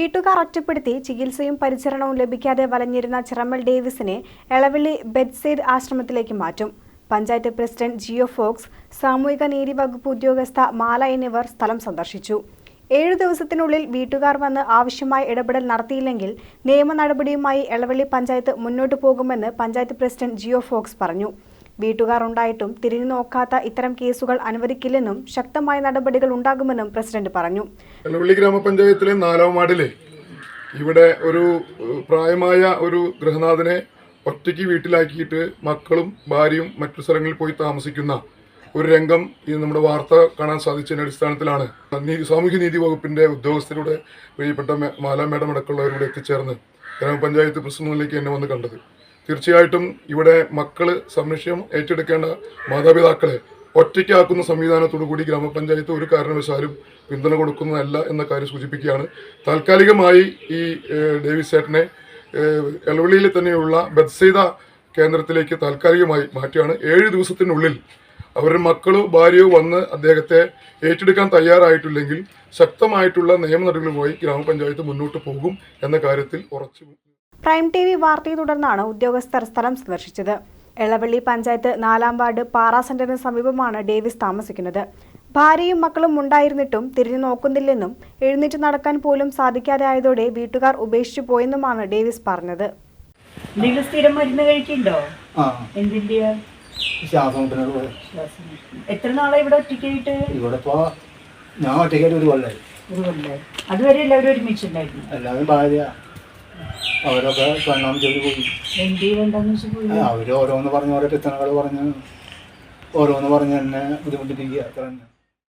വീട്ടുകാർ ഒറ്റപ്പെടുത്തി ചികിത്സയും പരിചരണവും ലഭിക്കാതെ വലഞ്ഞിരുന്ന ചിറമൽ ഡേവിസിനെ എളവള്ളി ബെഡ്സൈഡ് ആശ്രമത്തിലേക്ക് മാറ്റും. പഞ്ചായത്ത് പ്രസിഡന്റ് ജിയോ ഫോക്സ് സാമൂഹിക നീതി വകുപ്പ് ഉദ്യോഗസ്ഥ മാല എന്നിവർ സ്ഥലം സന്ദർശിച്ചു. ഏഴു ദിവസത്തിനുള്ളിൽ വീട്ടുകാർ വന്ന് ആവശ്യമായ ഇടപെടൽ നടത്തിയില്ലെങ്കിൽ നിയമ നടപടിയുമായി എളവള്ളി പഞ്ചായത്ത് മുന്നോട്ടു പോകുമെന്ന് പഞ്ചായത്ത് പ്രസിഡന്റ് ജിയോ ഫോക്സ് പറഞ്ഞു. വീട്ടുകാർ ഉണ്ടായിട്ടും തിരിഞ്ഞു നോക്കാത്ത ഇത്തരം കേസുകൾ അനുവദിക്കില്ലെന്നും ശക്തമായ നടപടികൾ ഉണ്ടാകുമെന്നും പ്രസിഡന്റ് പറഞ്ഞു. വെള്ളവള്ളി ഗ്രാമപഞ്ചായത്തിലെ നാലാം വാർഡിലെ ഇവിടെ ഒരു പ്രായമായ ഒരു ഗൃഹനാഥനെ ഒറ്റയ്ക്ക് വീട്ടിലാക്കിയിട്ട് മക്കളും ഭാര്യയും മറ്റു സ്ഥലങ്ങളിൽ പോയി താമസിക്കുന്ന ഒരു രംഗം ഈ നമ്മുടെ വാർത്ത കാണാൻ സാധിച്ചതിന്റെ അടിസ്ഥാനത്തിലാണ്. നീതി സാമൂഹ്യ നീതി വകുപ്പിന്റെ ഉദ്യോഗസ്ഥരുടെ പ്രിയപ്പെട്ട മാല മേഡം അടക്കമുള്ളവരോട് എത്തിച്ചേർന്ന് ഗ്രാമപഞ്ചായത്ത് പ്രസിഡന്റിലേക്ക് എന്നെ വന്ന് കണ്ടത്. തീർച്ചയായിട്ടും ഇവിടെ മക്കൾ സംരക്ഷണം ഏറ്റെടുക്കേണ്ട മാതാപിതാക്കളെ ഒറ്റയ്ക്കാക്കുന്ന സംവിധാനത്തോടു കൂടി ഗ്രാമപഞ്ചായത്ത് ഒരു കാരണവശാലും പിന്തുണ കൊടുക്കുന്നതല്ല എന്ന കാര്യം സൂചിപ്പിക്കുകയാണ്. താൽക്കാലികമായി ഈ ഡേവിസ് ചേട്ടനെ ഏഹ്, എളവള്ളിയിൽ തന്നെയുള്ള ബത്സൈത കേന്ദ്രത്തിലേക്ക് താൽക്കാലികമായി മാറ്റുകയാണ്. ഏഴ് ദിവസത്തിനുള്ളിൽ അവരുടെ മക്കളോ ഭാര്യയോ വന്ന് അദ്ദേഹത്തെ ഏറ്റെടുക്കാൻ തയ്യാറായിട്ടില്ലെങ്കിൽ ശക്തമായിട്ടുള്ള നിയമ നടപടികളുമായി ഗ്രാമപഞ്ചായത്ത് മുന്നോട്ട് പോകും എന്ന കാര്യത്തിൽ ഉറച്ചു പ്രൈം ടി വി വാർത്തയെ തുടർന്നാണ് ഉദ്യോഗസ്ഥർ സ്ഥലം സന്ദർശിച്ചത്. എളവള്ളി പഞ്ചായത്ത് നാലാം വാർഡ് പാറ സെന്ററിന് സമീപമാണ് ഡേവിസ് താമസിക്കുന്നത്. ഭാര്യയും മക്കളും ഉണ്ടായിരുന്നിട്ടും തിരിഞ്ഞു നോക്കുന്നില്ലെന്നും എഴുന്നേറ്റ് നടക്കാൻ പോലും സാധിക്കാതെ ആയതോടെ വീട്ടുകാർ ഉപേക്ഷിച്ചു പോയെന്നുമാണ് ഡേവിസ് പറഞ്ഞത്. എന്തെങ്കിലും സ്ഥിരം മരുന്ന് കഴിക്കുന്നുണ്ടോ? ആ. എന്തിന്റെ ശ്വാസമുട്ടിനുള്ള എത്ര നാളായി ഇവിടെ ഒറ്റയ്ക്കായിട്ട്? ഇവിടെ ഇപ്പോൾ ഞാൻ ഒറ്റയ്ക്കായിട്ട് ഒരു കൊല്ലായി. ഒരു കൊല്ലായി. അതുവരെ എല്ലാവരും ഒരുമിച്ചുണ്ടായിരുന്നു. എല്ലാവരും ഭാര്യ. അവരൊക്കെ പെണ്ണാം ജോലി പോയി. അവർ ഓരോന്ന് പറഞ്ഞ് ഓരോ പിത്തനകൾ പറഞ്ഞ് ഓരോന്ന് പറഞ്ഞ് എന്നെ ബുദ്ധിമുട്ടിപ്പിക്കുക അത്ര തന്നെ